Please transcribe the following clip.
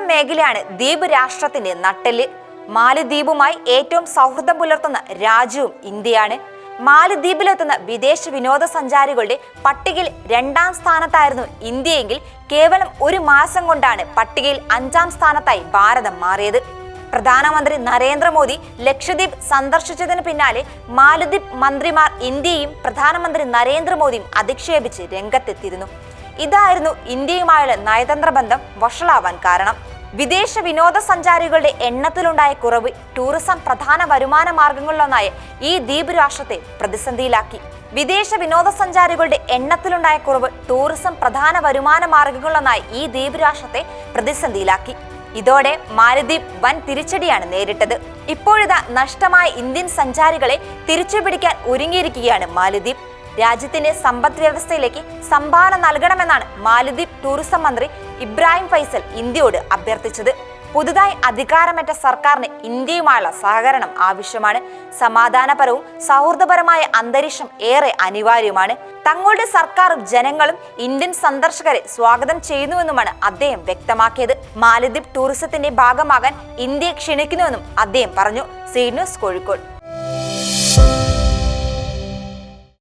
Tourism മേഖലയാണ് ദ്വീപ് രാഷ്ട്രത്തിന്റെ നട്ടെല്ല്. മാലദ്വീപുമായി ഏറ്റവും സൗഹൃദം പുലർത്തുന്ന രാജ്യവും ഇന്ത്യയാണ്. മാലദ്വീപിലെത്തുന്ന വിദേശ വിനോദസഞ്ചാരികളുടെ പട്ടികയിൽ രണ്ടാം സ്ഥാനത്തായിരുന്നു ഇന്ത്യയെങ്കിൽ കേവലം ഒരു മാസം കൊണ്ടാണ് പട്ടികയിൽ അഞ്ചാം സ്ഥാനത്തായി ഭാരതം മാറിയത്. പ്രധാനമന്ത്രി നരേന്ദ്രമോദി ലക്ഷദ്വീപ് സന്ദർശിച്ചതിന് പിന്നാലെ മാലദ്വീപ് മന്ത്രിമാർ ഇന്ത്യയും പ്രധാനമന്ത്രി നരേന്ദ്രമോദിയും അധിക്ഷേപിച്ച് രംഗത്തെത്തിയിരുന്നു. ഇതായിരുന്നു ഇന്ത്യയുമായുള്ള നയതന്ത്ര ബന്ധം വഷളാവാൻ കാരണം. വിദേശ വിനോദസഞ്ചാരികളുടെ എണ്ണത്തിലുണ്ടായ കുറവ് ടൂറിസം പ്രധാന വരുമാന മാർഗങ്ങളിലൊന്നായ ഈ ദ്വീപ് രാഷ്ട്രത്തെ പ്രതിസന്ധിയിലാക്കി. വിദേശ വിനോദസഞ്ചാരികളുടെ എണ്ണത്തിലുണ്ടായ കുറവ് ടൂറിസം പ്രധാന വരുമാന മാർഗങ്ങളിലൊന്നായി ഈ ദ്വീപ് രാഷ്ട്രത്തെ പ്രതിസന്ധിയിലാക്കി. ഇതോടെ മാലദ്വീപ് വൻ തിരിച്ചടിയാണ് നേരിട്ടത്. ഇപ്പോഴിതാ നഷ്ടമായ ഇന്ത്യൻ സഞ്ചാരികളെ തിരിച്ചുപിടിക്കാൻ ഒരുങ്ങിയിരിക്കുകയാണ് മാലദ്വീപ്. രാജ്യത്തിന്റെ സമ്പദ് വ്യവസ്ഥയിലേക്ക് സംഭാവന നൽകണമെന്നാണ് മാലദ്വീപ് ടൂറിസം മന്ത്രി ഇബ്രാഹിം ഫൈസൽ ഇന്ത്യയോട് അഭ്യർത്ഥിച്ചത്. പുതുതായി അധികാരമേറ്റ സർക്കാരിന് ഇന്ത്യയുമായുള്ള സഹകരണം ആവശ്യമാണ്. സമാധാനപരവും സൗഹൃദപരമായ അന്തരീക്ഷം ഏറെ അനിവാര്യമാണ് തങ്ങളുടെ സർക്കാരും ജനങ്ങളും ഇന്ത്യൻ സന്ദർശകരെ സ്വാഗതം ചെയ്യുന്നുവെന്നുമാണ് അദ്ദേഹം വ്യക്തമാക്കിയത്. മാലദ്വീപ് ടൂറിസത്തിന്റെ ഭാഗമാകാൻ ഇന്ത്യയെ ക്ഷണിക്കുന്നുവെന്നും അദ്ദേഹം പറഞ്ഞു. സീ ന്യൂസ് കോഴിക്കോട്.